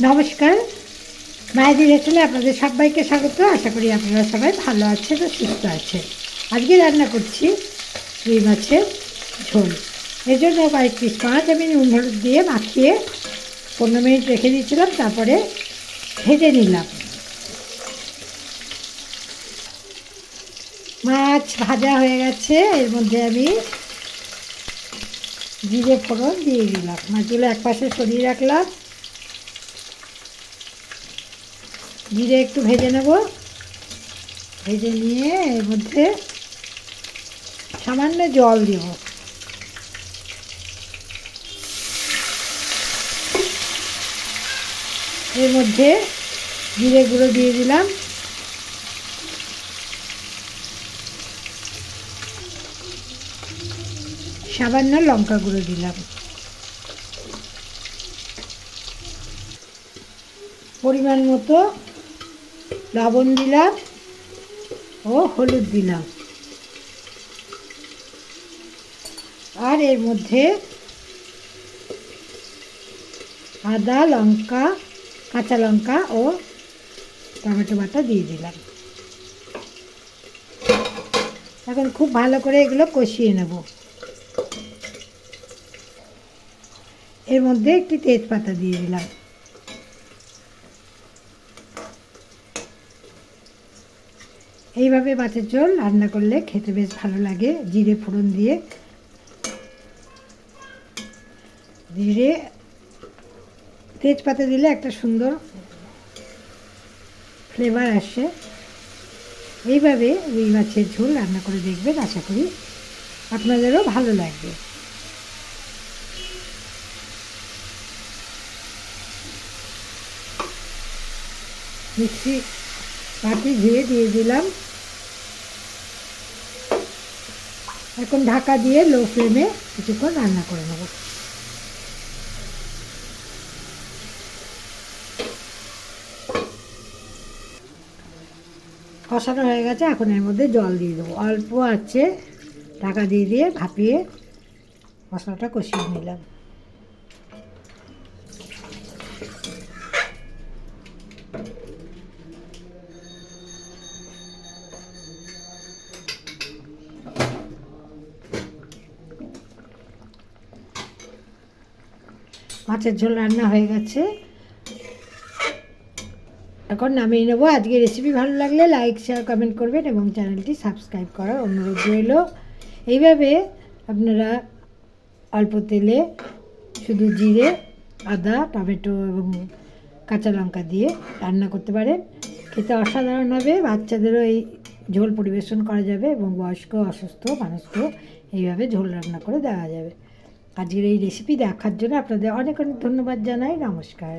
নমস্কার। মায়েদের রেচলে আপনাদের সবাইকে স্বাগত। আশা করি আপনারা সবাই ভালো আছেন ও সুস্থ আছেন। আজকে রান্না করছি রুই মাছের ঝোল। এর জন্য কয়েক পিস মাছ আমি নুন হলুদ দিয়ে মাখিয়ে পনেরো মিনিট রেখে দিয়েছিলাম, তারপরে ভেজে নিলাম। মাছ ভাজা হয়ে গেছে, এর মধ্যে আমি জিরে ফোড়ন দিয়ে দিলাম। মাছগুলো এক পাশে সরিয়ে রাখলাম। জিরে একটু ভেজে নেব। ভেজে নিয়ে এর মধ্যে সামান্য জল দেব। এর মধ্যে জিরে গুঁড়ো দিয়ে দিলাম। সামান্য লঙ্কা গুঁড়ো দিলাম। পরিমাণ মতো লবণ দিলাম ও হলুদ দিলাম। আর এর মধ্যে আদা, লঙ্কা, কাঁচা লঙ্কা ও টমেটো বাটা দিয়ে দিলাম। এখন খুব ভালো করে এগুলো কষিয়ে নেব। এর মধ্যে একটি তেজপাতা দিয়ে দিলাম। এইভাবে মাছের ঝোল রান্না করলে খেতে বেশ ভালো লাগে। জিরে ফোড়ন দিয়ে। জিরে তেজপাতা দিলে একটা সুন্দর ফ্লেভার আসে। এইভাবে রুই মাছের ঝোল রান্না করে দেখবেন, আশা করি আপনাদেরও ভালো লাগবে। মিক্সি বাটি ধুয়ে দিয়ে দিলাম। এখন ঢাকা দিয়ে লো ফ্লেমে কিছুক্ষণ রান্না করে নেব। কষানো হয়ে গেছে, এখন এর মধ্যে জল দিয়ে দেবো। অল্প আছে, ঢাকা দিয়ে দিয়ে ভাপিয়ে মশলাটা কষিয়ে নিলাম। মাছের ঝোল রান্না হয়ে গেছে। এখন নামিয়ে নেব। আজকে রেসিপি ভালো লাগলে লাইক শেয়ার কমেন্ট করবেন এবং চ্যানেলটি সাবস্ক্রাইব করার অনুরোধ রইল। এইভাবে আপনারা অল্প তেলে শুধু জিরে, আদা, টমেটো এবং কাঁচা লঙ্কা দিয়ে রান্না করতে পারেন। খেতে অসাধারণ হবে। বাচ্চাদেরও এই ঝোল পরিবেশন করা যাবে এবং বয়স্ক, অসুস্থ, মানুষকেও এইভাবে ঝোল রান্না করে দেওয়া যাবে। আজকের এই রেসিপি দেখার জন্য আপনাদের অনেক অনেক ধন্যবাদ জানাই। নমস্কার।